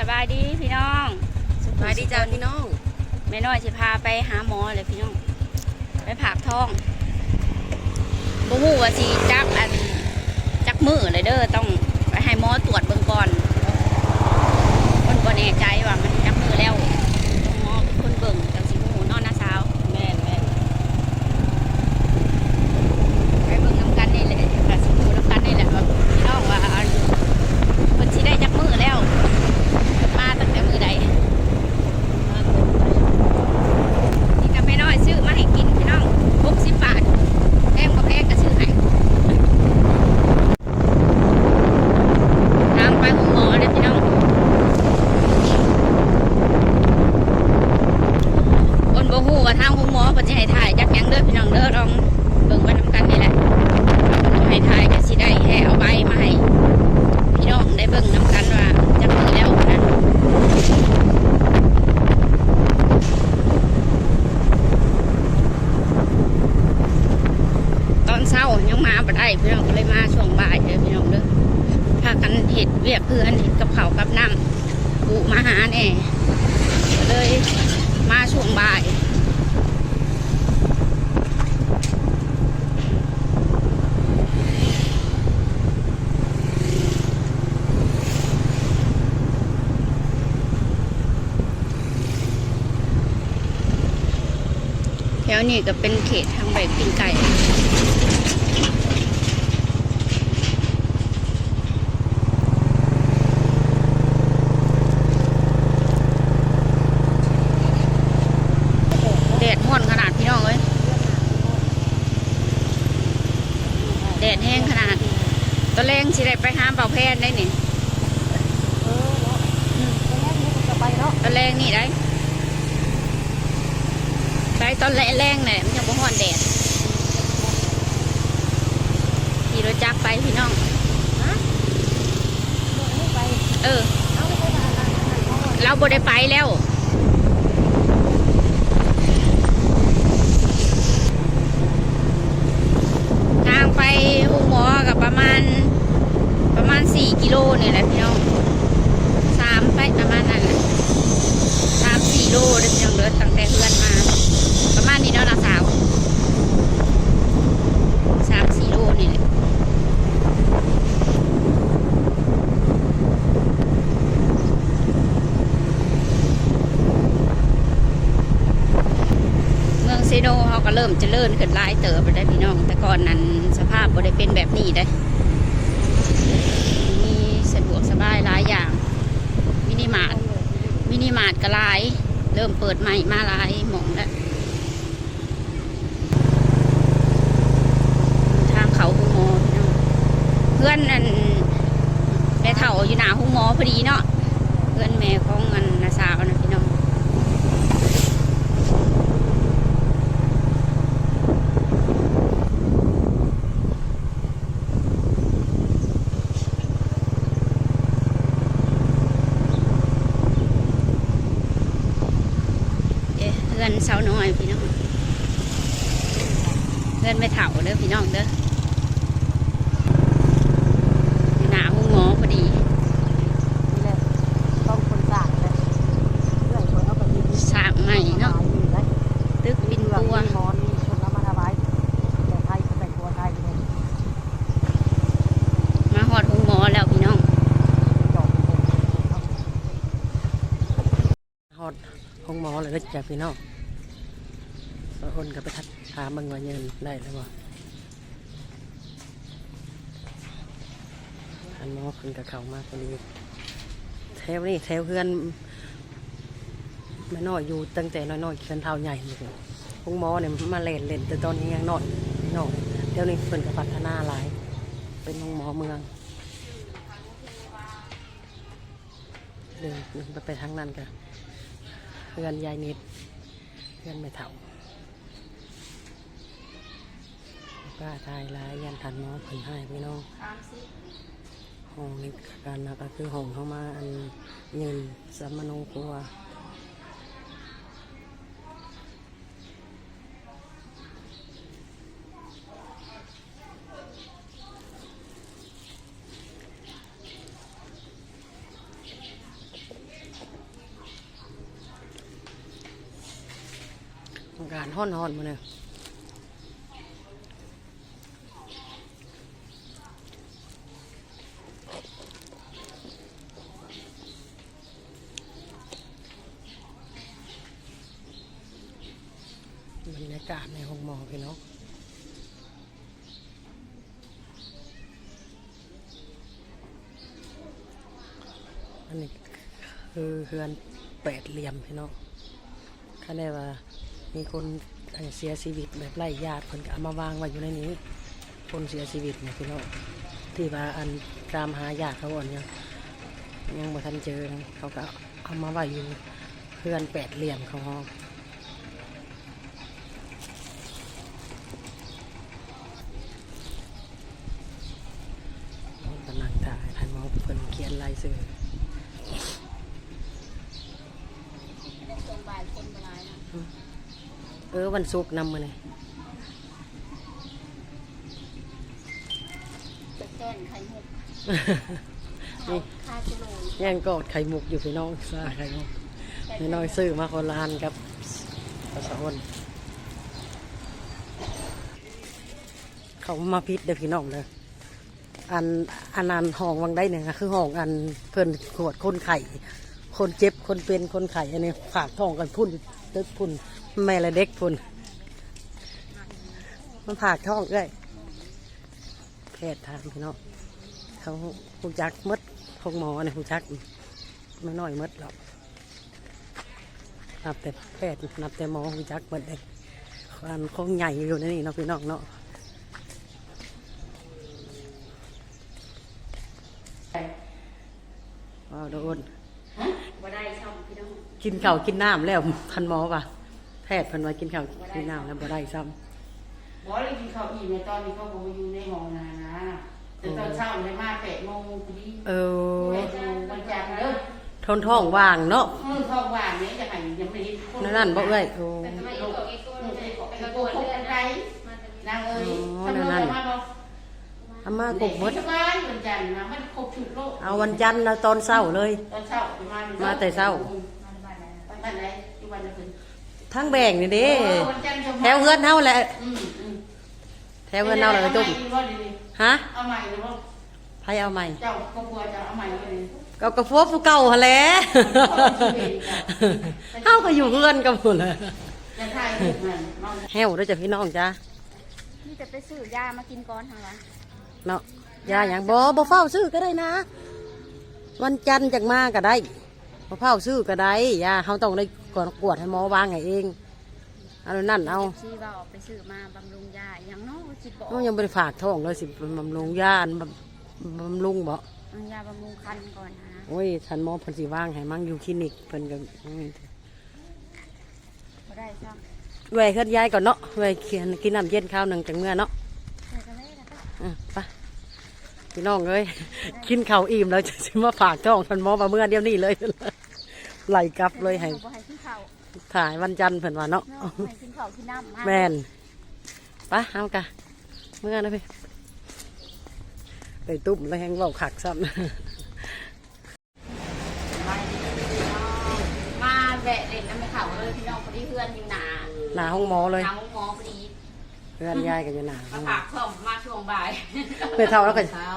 สบายดีพี่น้องสวัสดีจ้าพี่น้องแม่น้อยสิพาไปหาหมอเลยพี่น้อง ไปผักท้องบ่ฮู้ว่าสิจักอันจักมือเลยเด้อต้องไปให้หมอตรวจเบิ่งก่อนคนบ่แน่ใจว่ามันจักมือแล้วต้องหมอเป็นคนเบิ่งจังสิฮู้เนอนนะสาว แม่นแม่น ไปเบิ่งน้ำกันนี่แหละก็สิฮู้น้ำกันนี่แหละว่าพี่น้องว่าอันเพิ่นสิได้จักมือแล้ว มาตั้งแต่มือใด นี่กับแม่น้อยซื้อมาให้กินพี่น้อง60บาทแพงบ่แพงก็ซื้อให้ทางไปหงหมอเด้อพี่น้องคนบ่ฮู้ว่าทางหงหมอเพิ่นสิให้ถ่ายจักหยังเด้อพี่น้องเด้อลองเบิ่งไว้นํกันนี่แหละให้ถ่ายก็สิได้ให้เอาใบมาให้พี่น้องได้เบิ่งนํกันว่าจักมือแล้วนะ ตอนเช้ายังมาบ่ได้พี่น้องก็เลยมาช่วงบ่ายเด้อพี่น้องเด้อพากันเห็ดเวียกเพื่อนเห็ดกับเขาวกับน้ำปูมาหาแน่ก็เลยมาช่วงบ่ายแถ วนี้ก็เป็นเขตทางใบปิ้งไก่แดดห้อนขนาดพี่น้องเอ้ยแดดแห้งขนาดตอนแรงสิได้ไปหาเป่าแพนได้นี่เออเนาะอืมตอนแรกนี่ก็จะไปเนาะตอนแรงนี่ได้ ไปตอนแรงๆเนี่ยมันยังบ่ห้อนแดดขี่รถจักรไปพี่น้องฮะเมื่อนี้ไปเออเอาไปบ้านร้านอาหารเขาอะเราบ่ได้ไปแล้วทางไปหูหมอกับประมาณ ประมาณสี่กิโลเนี่ยแหละพี่น้องสามไปประมาณนั้นแหละสามสี่โลเด้อพี่น้องเด้อตั้งแต่เพื่อนมา ประมาณนี้เนาะนะสาวสามสี่โลนี่แหละเมืองเซโนเขาก็เริ่มจะเจริญขึ้นหลายเติบไปได้พี่น้อง แต่ก่อนนั้นสภาพบ่ได้เป็นแบบนี้ได้มีสะดวกสบายหลายอย่างมินิมาร์ทมินิมาร์ทก็หลาย เริ่มเปิดใหม่มาหลายหมองแล้วทางเขาหุงหมอพี่น้อง เพื่อนนั่นแม่เฒ่าอยู่หน้าหุงหมอพอดีเนาะเพื่อนแม่ของอันนาสาวนะพี่น้องเอ๊ะเพื่อนสาวน้อยพี่น้องเพื่อนแม่เฒ่าเด้อพี่น้องเด้ออยู่หน้าหุงหม อพอดีต้องคนสร้างเลยเรื่องคนเอาสางใหม่เนาะตึกปินตัวมอนมีชนเอามาถวายแต่ไทยแต่งตัวไทยเนี่ยมาหอดหงหมอแล้วพี่น้องจอดอยู่ฮอดห้องหมอเลยนะจ๊ะพี่น้องคนก็ไปทักถามมึงว่าเงินได้แล้วบ่า อันมอเพิ่นก็เขามากพอดีแถวนี้แถวเพื่อนแม่น้อยอยู่ตั้งแต่น้อยๆเขียนเท้าใหญ่เลยห้องมอเนี่ยมาเล่นเล่นแต่ตอนนี้ยังน้อยน้อยเดี๋ยวนี้เพิ่นก็พัฒนาหลาย เป็นห้องมอเมืองเดินไปไปทางนั้นกันเพื่อนยายนิดเพื่อนไม่เถ่าป้าทายลายยันทันมอเพิ่นให้พี่น้อง ห้องนกันนะก็คือห้องเข้ามาอันเงินสมนงครัวการห่อนฮอนมาเนี่ย รยากาศในห้องมอพี่น้องอันนี้คือเฮือนแปดเหลี่ยมพี่น้องถ้าได้ว่ามีคนเสียชีวิตแบบไร้ญาติเพิ่นก็เอามาวางไว้อยู่ในนี้ คนเสียชีวิตเนี่ยพี่น้องที่ว่าอันตามหาญาติเขาอ่อนยังยังบ่ทันเจอเขาก็เอามาไว้อยู่เพื่อนแปดเหลี่ยมของห้องกำลังถ่ายท่านหมอเพิ่นเขียนลายสื่อ ช่วงบ่ายคนบ่หลายนะ เออวันศุกร์นำมาเลยจะแก้นไข่มุกนี่คากิโลย่างกอดไข่มุกอยู่พี่น้องซาไข่มุกพี่น้อยซื้อมาคนละอันกับปลาสะอ้นเขามาพิษเด้อพี่น้องเลยอันอันนันห้องวังได้เนี่ยนะคือห้องอันเพิ่นขวดคนไข่ คนเจ็บคนเป็นคนไข่อันนี้ฝากท้องกันพุ่นเด็กพุ่นแม่และเด็กพุ่นมันผากท้องเลยแพทย์ทางพี่น้องเขาหูจักมดพวกหมอเนี่ยหูจักไม่น้อยมดหรอกนับแต่แพทย์นับแต่หมอหูจักมดเลยความคงใหญ่อยู่ในนี่เนาะพี่น้องเนาะว้าวโดน บ่ได้ช่องพี่น้อง กินข้าวกินน้ำแล้วพันหมอป่ะแพทย์เพันว่ากินข้าวกินน้ำแล้วบ่ได้ซ้บอเลยกินข้าวอิ่มในตอนนี้เขาบอกว่าอยู่ในห้องนานะแต่ตอนเช้าเลยมาแปดโมงพอดีำเออแปดโมงวันจันทร์เด้อทนท้องว่างเนาะเออท้องว่างเนี่ยจะให้ยังไม่เห็นคนั่นนั่นบ่เอ้ยโอ้แต่ทำไมอีกตัวอีกตัวเอนึองไปไปขอไปกระโกโดงดกันเลือดไรมาแต่นางเอ้ยอ๋อทำนั่นเลนั่ยนมาบอกเอามากบหมดสบายวัน จันทร์นะมันครบชุดโลกเอาวันจันทร์เอาตอนเช้าเลย ตอนเช้าประมาณมาแต่เช้าบ้านไหนที่วันนั้นทั้งแบ่งนี่เด้วันจันทร์จะแถวเฮือนเฮาแหละอืมอืมแถวเฮือนเฮาเลยจุ่มเอาใหม่ดีฮะเอาใหม่หรือว่าไผเอาใหม่ เจ้าก็กลัวจะเอาใหม่เลยก็กระพวผู้เก่าหั่นแหละเฮาก็อยู่เฮือนกันหมดเลยจะถ่ายรูปมันน้องแฮวเด้อจ้ะพี่น้องจ้านี่จะไปซื้อยามากินก่อนทางวะ เนาะยาหยังบ่บ่เฝ้าซื้อก็ได้นะ วันจันทร์จังมาก็ได้บ่เฝ้าซื้อก็ได้ยาเฮาต้องได้ก่อนกวดให้หมอวางให้เองเอานั่นเอาที่ว่าออกไปซื้อมาบำรุงยาอย่างน้อยคิดบ่ออมันกยังบ่ได้ฝากท้องเลยสิบำรุงยาอันบำบำรุงบ่เอายาบำรุงคันก่อนนะโอ้ยฉันหมอเพิ่นสิว่างให้มั่งอยู่คลินิกเพิ่นก็บ่ได้ช่องแหวกเฮ็ดยายก่อนเนาะแหวกเขียนกินน้ำเย็นข้าวหนึงจังเมื่อเนาะ ไปพี่น้องเอ้ยกินข้าวอิ่มแล้วจะสิมาฝากท้องฉันหมอมาเมื่อเดี๋ยวนี้เลยไหลกลับเลยให้บ่ให้กินข้าวถ่ายวันจันทร์เพิ่นว่าเนาะเนาะให้กินข้าวกินน้ำมาแม่นไปเอากะเมื่อนะพี่ไปตุ้มแล้วแห้งเว้าขักซ้ำมาแวะเล่นน้ำไม่เข่าเลยพี่น้องพอดีเพื่อนอยู่หนาหน้าห้องหมอเลยหนาห้องหมอ พอดีเพื่อนยายกันอยู่หน้าห้มาองหมอฝากช่องมาช่วงบ่ายเพื่อเท่าแล้วก็ เช้า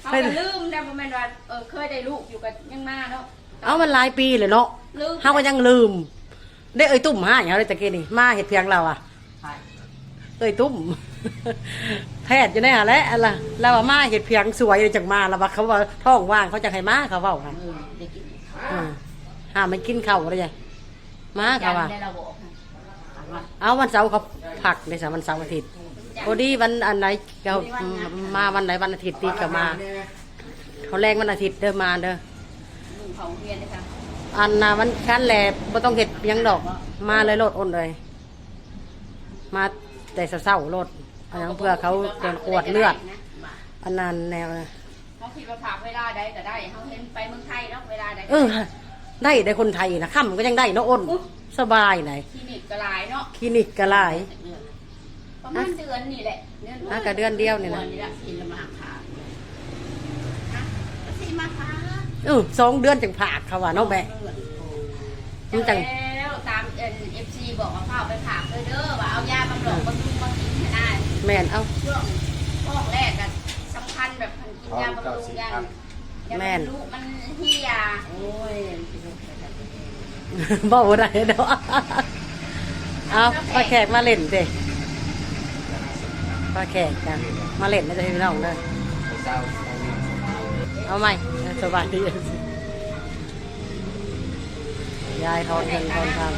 เขาก็ลืมแต่บ่แม่นว่าเออเคยได้ลูกอยู่กับยังมาเนาะเอามันหลายปีเลยเนาะลืมเฮาก็ยังลืม ได้เอ้ยตุ้มหาอย่างเลยตะกี้นี่มาเห็ดเพียงเราอะไปเอ้ยตุ้ม แพทย์อยู่ในหะแหละอะไรเราว่ามาเห็ดเพียงสวยเลยจังมาแล้วว่าเขาว่าท้องว่างเขาจะให้มาเขาเว้าค่ะเออได้กินอืมหามันกินข้าวอะไรอย่างมาเขาว่า ได้เราบอกว่า เอาวันเสาร์เขาผักในสามวันเสาร์อาทิตย์พอดีวันอันไหนเขามาวันไหนวันอาทิตย์ตีก็มา เขาแรงวันอาทิตย์เดินมาเด้อลุงเขาเรียนเลยค่ะอันน่ะวันคันแหลบบ่ต้องเห็ดหยังดอก มาเลยโลดอ้นเลย มาแต่เศร้าๆโลดเอาหยังเพื่อเขาจะกวดเลือดอันนั้นแนวน่ะเขาคิดว่าฝากเวลาใดก็ได้เขาเห็นไปเมืองไทยเนาะเวลาใดเออได้ได้คนไทยนะค่ำก็ยังได้เนาะอ้น สบายไหนคลินิกก็หลายเนาะคลินิกก็หลาย ประมาณเดือนนี่แหละเดือนอะก็เดือนเดียวนี่นะ นี่ละกินละมาขาสิมาขาเออสองเดือนจังผากเขาว่าเนาะแบะมันจังแล้วตามเอ็นเอฟซีบอกว่าเข้าไปผากเลยเด้อว่าเอายาบำรุงบำรุงมากินให้ได้แม่นเอ้าช่วงช่วงแรกอะสำคัญแบบพันกินยาบำรุงอย่างอย่าแม่น ลูกมันเฮียโอ้ย บอกว่าไรเนาะเอาปลาแขกมาเล่นสิปลาแขกกันมาเล่นนะจ๊ะพี่น้องเด้อเอาไหมสบายดียายทอนเงินทอนทาง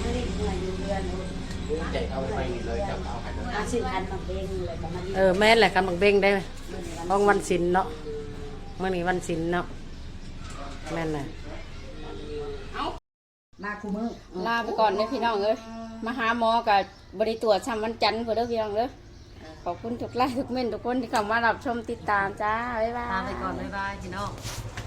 ไม่ได้เมื่ออยู่เรือนเลย chạy เอาไปเลยกับเอาหันอาสิพันมาเบ่งเลยก็มาเออแม่นแหละกันบังเบงได้ห้องวันศิลเนาะเมื่อนี้วันศิลเนาะแม่นแหละ มาคู่มือลาไปก่อนเด้อพี่น้องเอ้ยมาหาหมอกับบริตรวจซ้ำวันจันทร์เพื่อเด้อพี่น้องเด้อขอบคุณทุกไลค์ทุกเม่นทุกคนที่เข้ามารับชมติดตามจ้าบ๊ายบาย ลาไปก่อนบ๊ายบายพี่น้องบ